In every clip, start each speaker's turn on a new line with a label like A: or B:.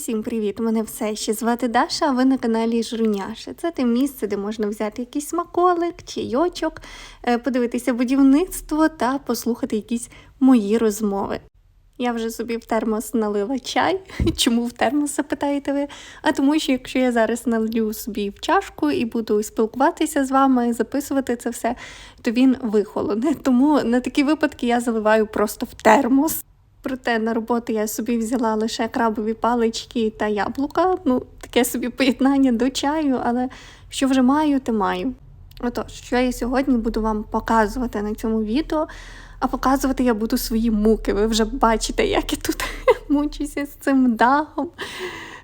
A: Усім привіт! Мене все ще звати Даша, а ви на каналі Жруняша. Це те місце, де можна взяти якийсь смаколик, чайочок, е, подивитися будівництво та послухати якісь мої розмови. Я вже собі в термос налила чай. Чому в термос, запитаєте ви? А тому, що якщо я зараз налью собі в чашку і буду спілкуватися з вами, записувати це все, то він вихолоне. Тому на такі випадки я заливаю просто в термос. Проте на роботу я собі взяла лише крабові палички та яблука. Ну, таке собі поєднання до чаю, але що вже маю, те маю. Отож, що я сьогодні буду вам показувати на цьому відео, а показувати я буду свої муки. Ви вже бачите, як я тут мучуся з цим дахом.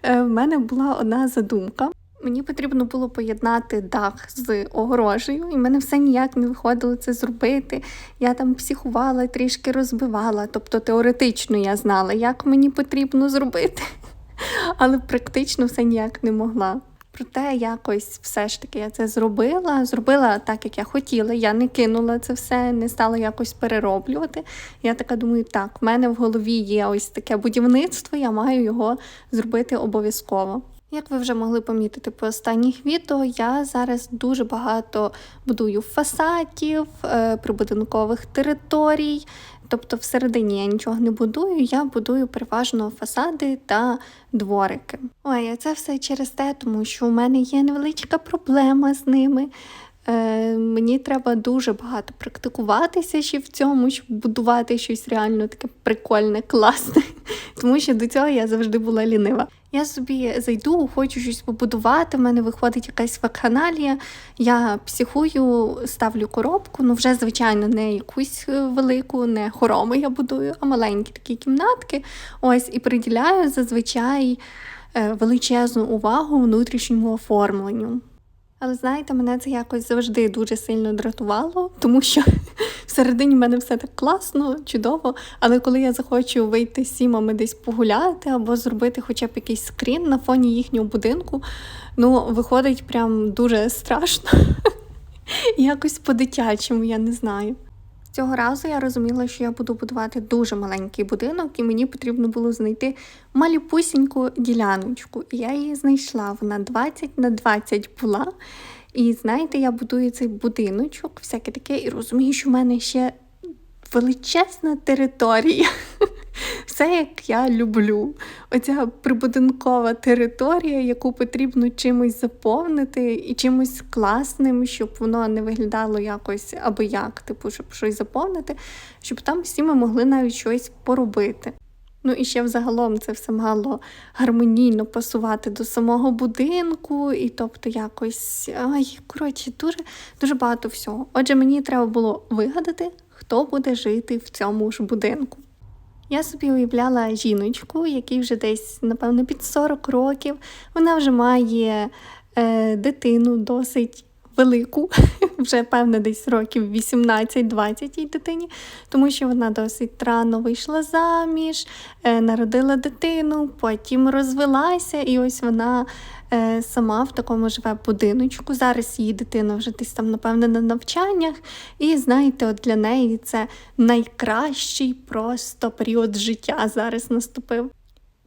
A: Е, В мене була одна задумка. Мені потрібно було поєднати дах з огорожею, і в мене все ніяк не виходило це зробити. Я там психувала, трішки розбивала. Тобто теоретично я знала, як мені потрібно зробити, але практично все ніяк не могла. Проте якось все ж таки я це зробила. Зробила так, як я хотіла. Я не кинула це все, не стала якось перероблювати. Я така думаю, так, в мене в голові є ось таке будівництво, я маю його зробити обов'язково. Як ви вже могли помітити по останніх відео, я зараз дуже багато будую фасадів, е, прибудинкових територій. Тобто всередині я нічого не будую, я будую переважно фасади та дворики. Ой, а це все через те, тому що у мене є невеличка проблема з ними. Е, мені треба дуже багато практикуватися ще в цьому, щоб будувати щось реально таке прикольне, класне. Тому що до цього я завжди була лінива. Я собі зайду, хочу щось побудувати. в мене виходить якась вакханалія. Я психую, ставлю коробку. Ну, вже, звичайно, не якусь е, велику, не хороми я будую, а маленькі такі кімнатки. Ось і приділяю зазвичай е, величезну увагу внутрішньому оформленню. Але знаєте, мене це якось завжди дуже сильно дратувало, тому що всередині мене все так класно, чудово. Але коли я захочу вийти з сімами десь погуляти або зробити хоча б якийсь скрін на фоні їхнього будинку, ну виходить прям дуже страшно. Якось по-дитячому, я не знаю. Цього разу я розуміла, що я буду будувати дуже маленький будинок, і мені потрібно було знайти малюпусіньку діляночку. І я її знайшла. Вона 20 на 20 була. І знаєте, я будую цей будиночок, всяке таке, і розумію, що в мене ще величезна територія. Все, як я люблю. Оця прибудинкова територія, яку потрібно чимось заповнити і чимось класним, щоб воно не виглядало якось або як, типу, щоб щось заповнити, щоб там всі ми могли навіть щось поробити. Ну і ще взагалом це все мало гармонійно пасувати до самого будинку, і тобто якось ай, коротше, дуже дуже багато всього. Отже, мені треба було вигадати, хто буде жити в цьому ж будинку. Я собі уявляла жіночку, якій вже десь, напевно, під 40 років. Вона вже має е, дитину досить велику, вже певно, десь років 18-20 їй дитині, тому що вона досить рано вийшла заміж, е, народила дитину, потім розвелася, і ось вона е, сама в такому живе будиночку. Зараз її дитина вже десь там, напевно, на навчаннях. І знаєте, от для неї це найкращий просто період життя зараз наступив.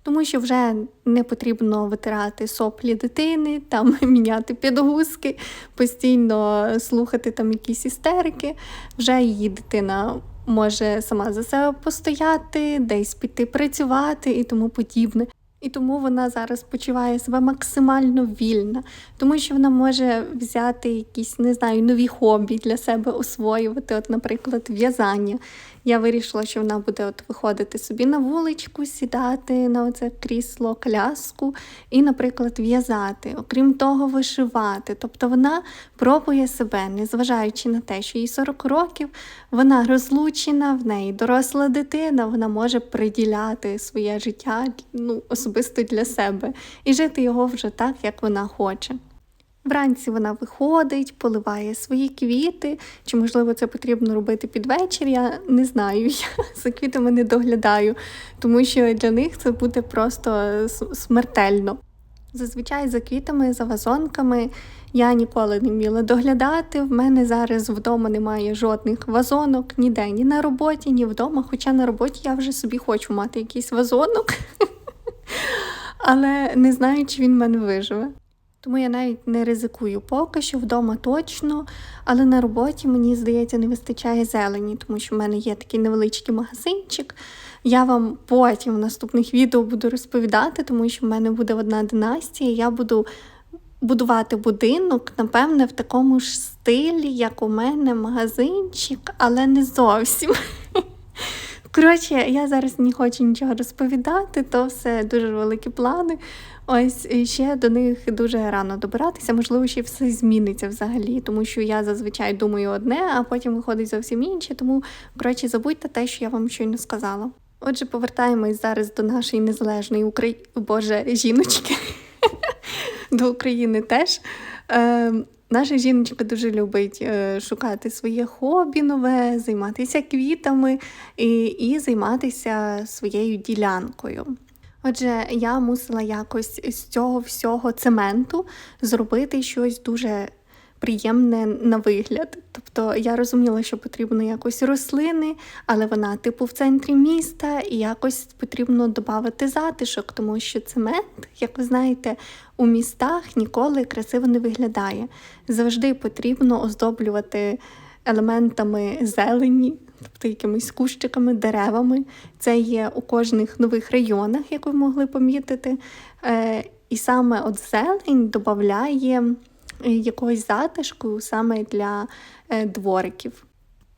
A: Тому що вже не потрібно витирати соплі дитини, там міняти підгузки, постійно слухати там якісь істерики. Вже її дитина може сама за себе постояти, десь піти працювати і тому подібне. І тому вона зараз почуває себе максимально вільна, тому що вона може взяти якісь, не знаю, нові хобі для себе освоювати, от, наприклад, в'язання. Я вирішила, що вона буде от виходити собі на вуличку, сідати на оце крісло, коляску і, наприклад, в'язати, окрім того, вишивати. Тобто вона пробує себе, незважаючи на те, що їй 40 років, вона розлучена, в неї доросла дитина, вона може приділяти своє життя ну, особисто для себе і жити його вже так, як вона хоче. Вранці вона виходить, поливає свої квіти, чи, можливо, це потрібно робити під вечір, я не знаю. Я за квітами не доглядаю, тому що для них це буде просто смертельно. Зазвичай за квітами, за вазонками я ніколи не вміла доглядати. В мене зараз вдома немає жодних вазонок ніде, ні на роботі, ні вдома. Хоча на роботі я вже собі хочу мати якийсь вазонок. але не знаю, чи він в мене виживе. Тому я навіть не ризикую поки що вдома точно, але на роботі мені здається не вистачає зелені, тому що в мене є такий невеличкий магазинчик. Я вам потім в наступних відео буду розповідати, тому що в мене буде одна династія. Я буду будувати будинок, напевне, в такому ж стилі, як у мене магазинчик, але не зовсім. Коротше, я зараз не хочу нічого розповідати, то все дуже великі плани. Ось ще до них дуже рано добиратися. Можливо, ще все зміниться взагалі, тому що я зазвичай думаю одне, а потім виходить зовсім інше. Тому, коротше, забудьте те, що я вам щойно сказала. Отже, повертаємось зараз до нашої незалежної України, Боже, жіночки. До України теж. Е, Наша жіночка дуже любить е, шукати своє хобі нове, займатися квітами і, і займатися своєю ділянкою. Отже, я мусила якось з цього всього цементу зробити щось дуже приємне на вигляд. Тобто я розуміла, що потрібно якось рослини, але вона типу в центрі міста, і якось потрібно додати затишок, тому що цемент, як ви знаєте, у містах ніколи красиво не виглядає. Завжди потрібно оздоблювати елементами зелені. Тобто якимись кущиками, деревами. Це є у кожних нових районах, як ви могли помітити. Е, І саме от зелень додає якогось затишку саме для е, двориків.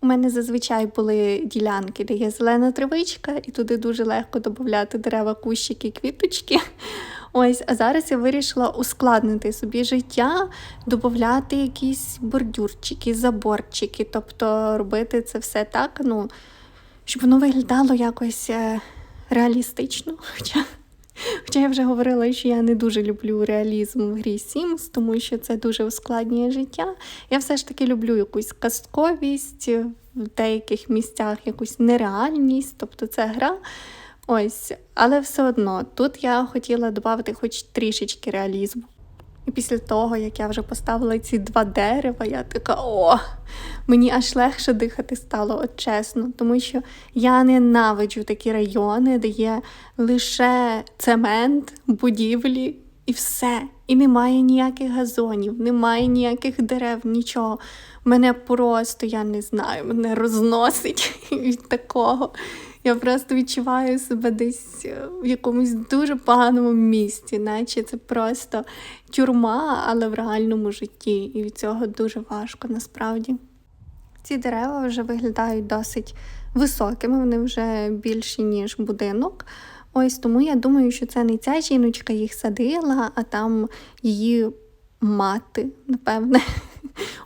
A: У мене зазвичай були ділянки, де є зелена травичка, і туди дуже легко додати дерева, кущики, квіточки. Ось, а зараз я вирішила ускладнити собі життя, додати якісь бордюрчики, заборчики, тобто робити це все так, ну, щоб воно виглядало якось е, реалістично. Хоча Хоча я вже говорила, що я не дуже люблю реалізм в грі Sims, тому що це дуже ускладнює життя. Я все ж таки люблю якусь казковість, в деяких місцях якусь нереальність, тобто це гра. Ось, але все одно тут я хотіла додати хоч трішечки реалізму. І після того, як я вже поставила ці два дерева, я така о, мені аж легше дихати стало, от чесно, тому що я ненавиджу такі райони, де є лише цемент, будівлі і все. І немає ніяких газонів, немає ніяких дерев, нічого. Мене просто, я не знаю, мене розносить від такого. Я просто відчуваю себе десь е, в якомусь дуже поганому місці, наче це просто тюрма, але в реальному житті. І від цього дуже важко насправді. Ці дерева вже виглядають досить високими, вони вже більші, ніж будинок. Ось тому я думаю, що це не ця жіночка їх садила, а там її мати, напевне.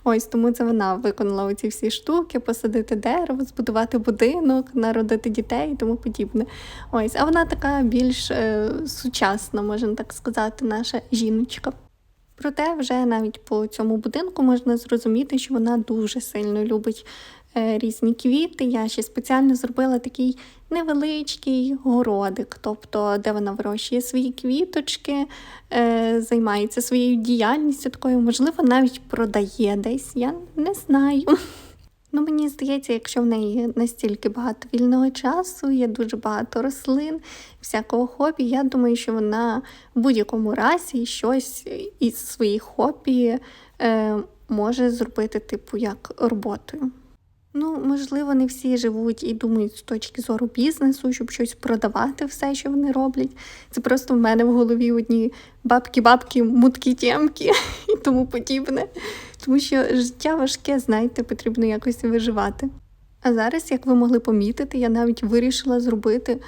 A: Ось тому це вона виконала оці всі штуки, посадити дерево, збудувати будинок, народити дітей і тому подібне. Ось, а вона така більш е, сучасна, можна так сказати, наша жіночка. Проте, вже навіть по цьому будинку можна зрозуміти, що вона дуже сильно любить різні квіти. Я ще спеціально зробила такий невеличкий городик, тобто, де вона вирощує свої квіточки, е, займається своєю діяльністю такою, можливо, навіть продає десь. Я не знаю. Ну, Мені здається, якщо в неї настільки багато вільного часу, є дуже багато рослин, всякого хобі, я думаю, що вона в будь-якому разі щось із своїх хобі е, може зробити, типу, як роботою. Ну, можливо, не всі живуть і думають з точки зору бізнесу, щоб щось продавати, все, що вони роблять. Це просто в мене в голові одні бабки-бабки, мутки-тємки і тому подібне. Тому що життя важке, знаєте, потрібно якось виживати. А зараз, як ви могли помітити, я навіть вирішила зробити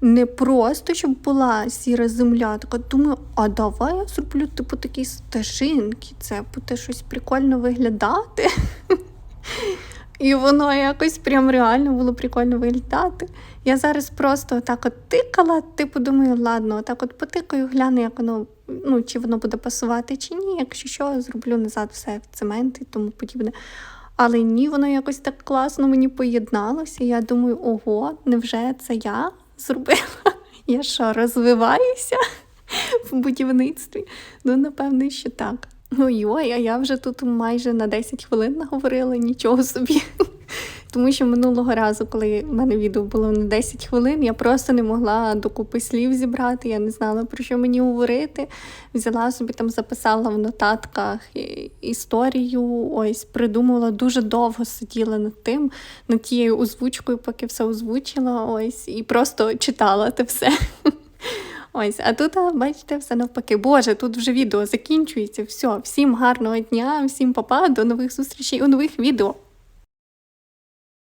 A: не просто, щоб була сіра земля, така думаю, а давай я зроблю типу такі стежинки, це буде щось прикольно виглядати. І воно якось прям реально було прикольно виглядати. Я зараз просто так от тикала, типу думаю, ладно, так от потикаю, гляну, як воно, ну, чи воно буде пасувати, чи ні. Якщо що, зроблю назад все в цемент і тому подібне. Але ні, воно якось так класно мені поєдналося. Я думаю, ого, невже це я зробила? Я що, розвиваюся в будівництві? Ну, напевне, що так. Ой-ой, а я вже тут майже на 10 хвилин наговорила, нічого собі. Тому що минулого разу, коли в мене відео було на 10 хвилин, я просто не могла докупи слів зібрати, я не знала про що мені говорити. Взяла собі там, записала в нотатках історію, ось придумувала дуже довго сиділа над тим, над тією озвучкою, поки все озвучила, ось, і просто читала те все. Ось, а тут, бачите, все навпаки. Боже, тут вже відео закінчується. Все, всім гарного дня, всім папа, до нових зустрічей у нових відео.